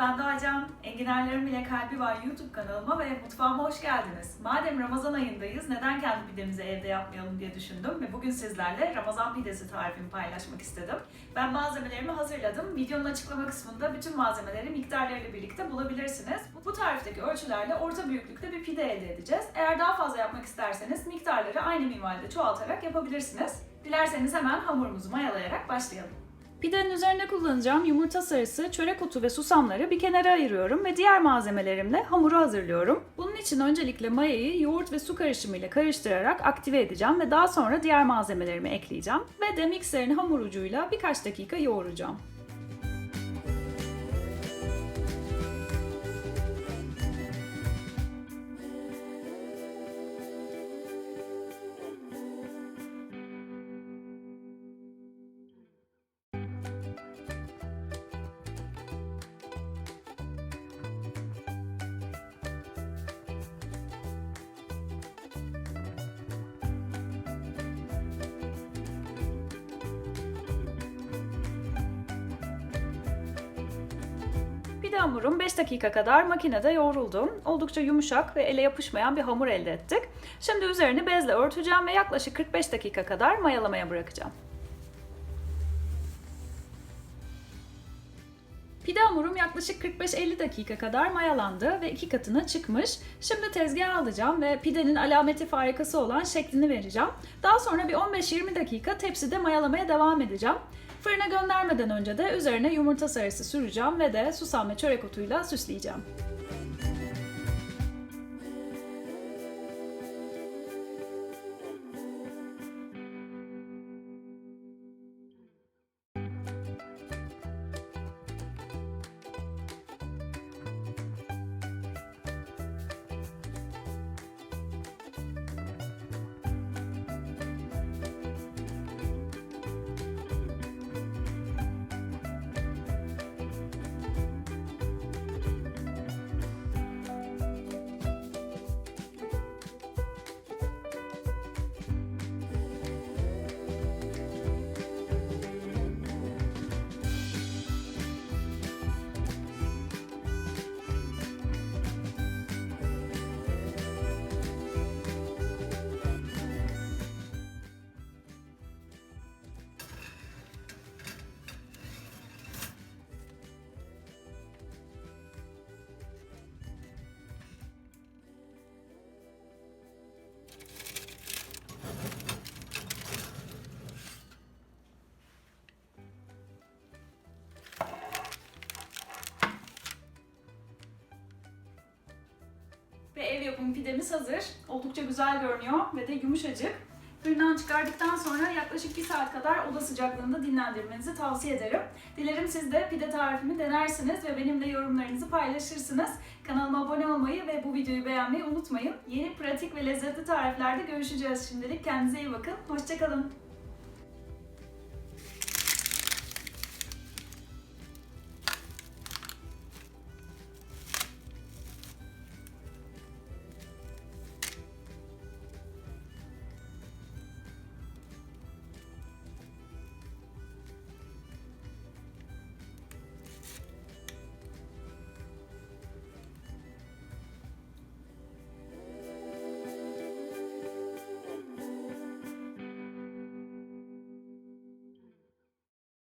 Ben Doğacan. Enginarların bile kalbi var YouTube kanalıma ve mutfağıma hoş geldiniz. Madem Ramazan ayındayız neden kendi pidemizi evde yapmayalım diye düşündüm ve bugün sizlerle Ramazan pidesi tarifimi paylaşmak istedim. Ben malzemelerimi hazırladım. Videonun açıklama kısmında bütün malzemeleri miktarlarıyla birlikte bulabilirsiniz. Bu tarifteki ölçülerle orta büyüklükte bir pide elde edeceğiz. Eğer daha fazla yapmak isterseniz miktarları aynı minvalde çoğaltarak yapabilirsiniz. Dilerseniz hemen hamurumuzu mayalayarak başlayalım. Pidenin üzerinde kullanacağım yumurta sarısı, çörek otu ve susamları bir kenara ayırıyorum ve diğer malzemelerimle hamuru hazırlıyorum. Bunun için öncelikle mayayı yoğurt ve su karışımı ile karıştırarak aktive edeceğim ve daha sonra diğer malzemelerimi ekleyeceğim ve de mikserin hamur ucuyla birkaç dakika yoğuracağım. Pide hamurum 5 dakika kadar makinede yoğruldu. Oldukça yumuşak ve ele yapışmayan bir hamur elde ettik. Şimdi üzerini bezle örteceğim ve yaklaşık 45 dakika kadar mayalamaya bırakacağım. Pide hamurum yaklaşık 45-50 dakika kadar mayalandı ve iki katına çıkmış. Şimdi tezgaha alacağım ve pidenin alameti farikası olan şeklini vereceğim. Daha sonra bir 15-20 dakika tepside mayalamaya devam edeceğim. Fırına göndermeden önce de üzerine yumurta sarısı süreceğim ve de susam ve çörek otuyla süsleyeceğim. Ev yapımı pidemiz hazır. Oldukça güzel görünüyor ve de yumuşacık. Fırından çıkardıktan sonra yaklaşık bir saat kadar oda sıcaklığında dinlendirmenizi tavsiye ederim. Dilerim siz de pide tarifimi denersiniz ve benimle yorumlarınızı paylaşırsınız. Kanalıma abone olmayı ve bu videoyu beğenmeyi unutmayın. Yeni pratik ve lezzetli tariflerde görüşeceğiz şimdilik. Kendinize iyi bakın. Hoşçakalın.